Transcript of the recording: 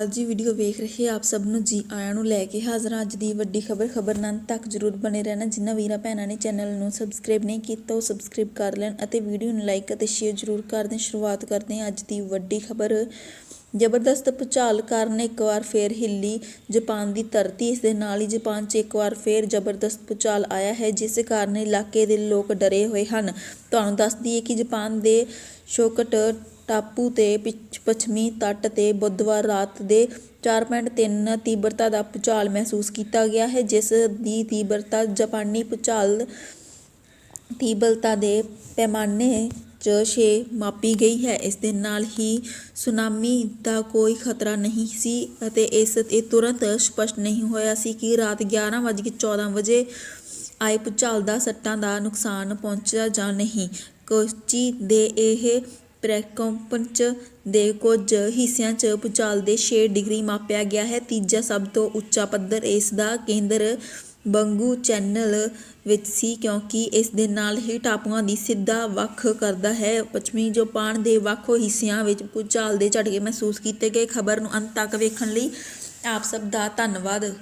ਅੱਜ ਦੀ ਵੀਡੀਓ ਵੇਖ ਰਹੇ ਆਪ ਸਭ ਨੂੰ ਜੀ ਆਇਆਂ ਨੂੰ ਲੈ ਕੇ ਹਾਜ਼ਰ ਹਾਂ। ਅੱਜ ਦੀ ਵੱਡੀ ਖਬਰ ਖਬਰ ਨਾਲ ਤੱਕ ਜਰੂਰ ਬਣੇ ਰਹਿਣਾ। ਜਿਨ੍ਹਾਂ ਵੀਰਾਂ ਭੈਣਾਂ ਨੇ ਚੈਨਲ ਨੂੰ ਸਬਸਕ੍ਰਾਈਬ ਨਹੀਂ ਕੀਤਾ, ਉਹ ਸਬਸਕ੍ਰਾਈਬ ਕਰ ਲੈਣ ਅਤੇ ਵੀਡੀਓ ਨੂੰ ਲਾਈਕ ਅਤੇ ਸ਼ੇਅਰ ਜਰੂਰ ਕਰ ਦੇਣ। ਸ਼ੁਰੂਆਤ ਕਰਦੇ ਹਾਂ ਅੱਜ ਦੀ ਵੱਡੀ ਖਬਰ। ਜ਼ਬਰਦਸਤ ਭੂਚਾਲ ਕਾਰਨ ਇੱਕ ਵਾਰ ਫੇਰ ਹਿੱਲੀ ਜਾਪਾਨ ਦੀ ਧਰਤੀ, ਇਸ ਦੇ ਨਾਲ ਹੀ ਜਾਪਾਨ 'ਚ ਇੱਕ ਵਾਰ ਫੇਰ ਜ਼ਬਰਦਸਤ ਭੂਚਾਲ ਆਇਆ ਹੈ, ਜਿਸ ਕਾਰਨ ਇਲਾਕੇ ਦੇ ਲੋਕ ਡਰੇ ਹੋਏ ਹਨ। ਤੁਹਾਨੂੰ ਦੱਸ ਦਈਏ ਕਿ ਜਾਪਾਨ ਦੇ ਸ਼ੋਕਟ ਟਾਪੂ ਤੇ ਪਿਛ- ਪੱਛਮੀ ਤੱਟ ਤੇ ਬੁੱਧਵਾਰ ਰਾਤ ਦੇ 4.3 ਤੀਬਰਤਾ ਦਾ ਭੂਚਾਲ ਮਹਿਸੂਸ ਕੀਤਾ ਗਿਆ ਹੈ, ਜਿਸ ਦੀ ਤੀਬਰਤਾ ਜਾਪਾਨੀ ਭੂਚਾਲ ਤੀਬਰਤਾ ਦੇ ਪੈਮਾਨੇ 'ਚ 6 ਮਾਪੀ ਗਈ ਹੈ। ਇਸ ਦੇ ਨਾਲ ਹੀ ਸੁਨਾਮੀ ਦਾ ਕੋਈ ਖਤਰਾ ਨਹੀਂ ਸੀ ਅਤੇ ਇਸ ਇਹ ਤੁਰੰਤ ਸਪਸ਼ਟ ਨਹੀਂ ਹੋਇਆ ਸੀ ਕਿ ਰਾਤ 11:14 ਵਜੇ ਆਏ ਭੂਚਾਲ ਦਾ ਸੱਟਾਂ ਦਾ ਨੁਕਸਾਨ ਪਹੁੰਚਿਆ ਜਾਂ ਨਹੀਂ। ਕੋਚੀ ਦੇ ਇਹ ਪ੍ਰੈਕੰਪੰਚ ਦੇ ਕੁਝ ਹਿੱਸਿਆਂ 'ਚ ਭੂਚਾਲ ਦੇ 6 ਡਿਗਰੀ ਮਾਪਿਆ ਗਿਆ ਹੈ। ਤੀਜਾ ਸਭ ਤੋਂ ਉੱਚਾ ਪੱਧਰ ਇਸ ਦਾ ਕੇਂਦਰ ਬੰਗੂ ਚੈਨਲ ਵਿੱਚ ਸੀ ਕਿਉਂਕਿ ਇਸ ਦੇ ਨਾਲ ਹੀ ਟਾਪੂਆਂ ਦੀ ਸਿੱਧਾ ਵੱਖ ਕਰਦਾ ਹੈ। ਪੱਛਮੀ ਜਾਪਾਨ ਦੇ ਵੱਖੋ ਹਿੱਸਿਆਂ ਵਿੱਚ ਭੂਚਾਲ ਦੇ ਝਟਕੇ ਮਹਿਸੂਸ ਕੀਤੇ ਗਏ। ਖਬਰ ਨੂੰ ਅੰਤ ਤੱਕ ਵੇਖਣ ਲਈ ਆਪ ਸਭ ਦਾ ਧੰਨਵਾਦ।